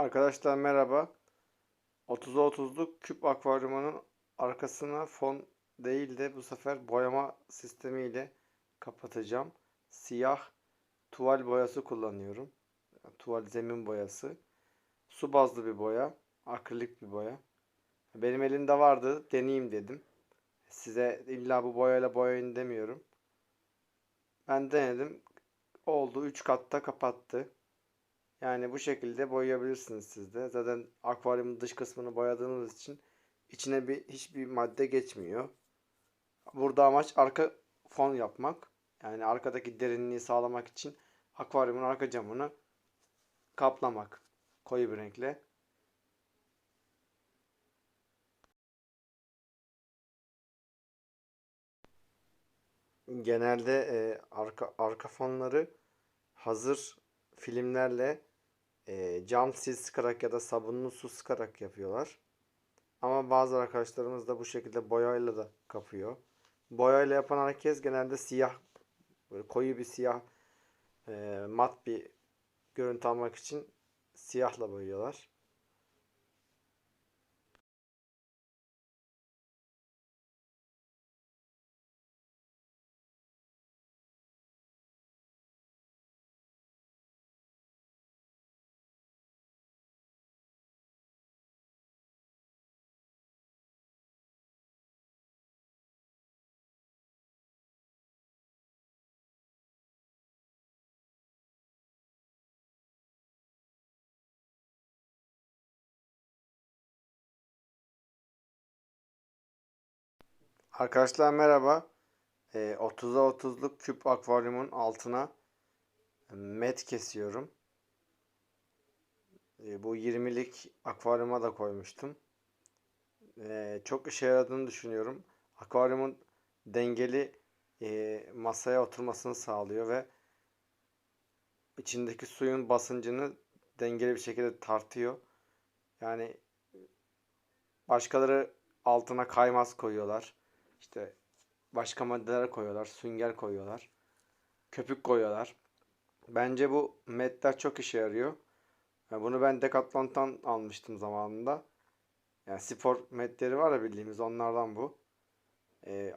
Arkadaşlar merhaba. 30'a 30'luk küp akvaryumunun arkasına fon değil de bu sefer boyama sistemiyle kapatacağım. Siyah tuval boyası kullanıyorum. Tuval zemin boyası. Su bazlı bir boya. Akrilik bir boya. Benim elimde vardı. Deneyeyim dedim. Size illa bu boyayla boyayın demiyorum. Ben denedim. Oldu. 3 katta kapattı. Yani bu şekilde boyayabilirsiniz siz de. Zaten akvaryumun dış kısmını boyadığınız için içine bir hiçbir madde geçmiyor. Burada amaç arka fon yapmak. Yani arkadaki derinliği sağlamak için akvaryumun arka camını kaplamak koyu bir renkle. Genelde e, arka arka fonları hazır filmlerle e, cam sil sıkarak ya da sabunlu su sıkarak yapıyorlar. Ama bazı arkadaşlarımız da bu şekilde boyayla da kapıyor. Boyayla yapan herkes genelde siyah, böyle koyu bir siyah, e, mat bir görüntü almak için siyahla boyuyorlar. Arkadaşlar merhaba. E, 30'a 30'luk küp akvaryumun altına met kesiyorum. E, bu 20'lik akvaryuma da koymuştum. E, çok işe yaradığını düşünüyorum. Akvaryumun dengeli e, masaya oturmasını sağlıyor ve içindeki suyun basıncını dengeli bir şekilde tartıyor. Yani başkaları altına kaymaz koyuyorlar. İşte başka maddeler koyuyorlar. Sünger koyuyorlar. Köpük koyuyorlar. Bence bu metler çok işe yarıyor. Bunu ben Decathlon'tan almıştım zamanında. Yani spor metleri var ya bildiğimiz onlardan bu. Ee,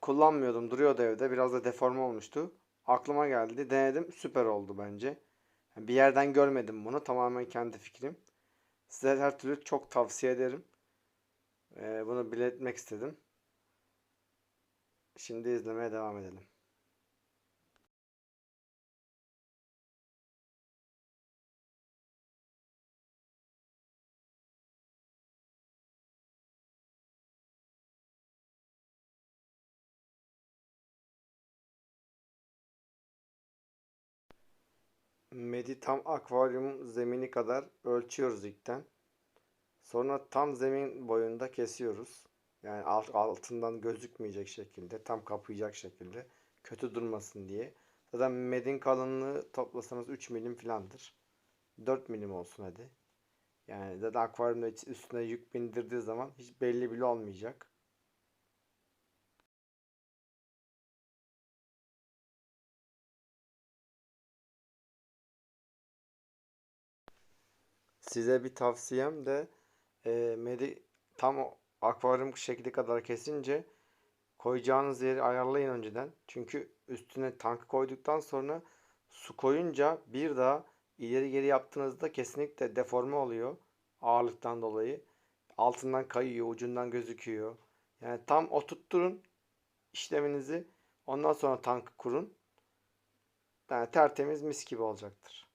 kullanmıyordum. Duruyordu evde. Biraz da deforme olmuştu. Aklıma geldi. Denedim. Süper oldu bence. Yani bir yerden görmedim bunu. Tamamen kendi fikrim. Size her türlü çok tavsiye ederim. Ee, bunu belirtmek istedim. Şimdi izlemeye devam edelim. Medi tam akvaryum zemini kadar ölçüyoruz ilkten. Sonra tam zemin boyunda kesiyoruz. Yani alt, altından gözükmeyecek şekilde, tam kapayacak şekilde kötü durmasın diye. Zaten medin kalınlığı toplasanız 3 milim filandır. 4 milim olsun hadi. Yani zaten akvaryumda üstüne yük bindirdiği zaman hiç belli bile olmayacak. Size bir tavsiyem de e, medi tam akvaryum şekli kadar kesince koyacağınız yeri ayarlayın önceden. Çünkü üstüne tank koyduktan sonra su koyunca bir daha ileri geri yaptığınızda kesinlikle deforme oluyor ağırlıktan dolayı. Altından kayıyor, ucundan gözüküyor. Yani tam oturtturun işleminizi. Ondan sonra tankı kurun. Yani tertemiz mis gibi olacaktır.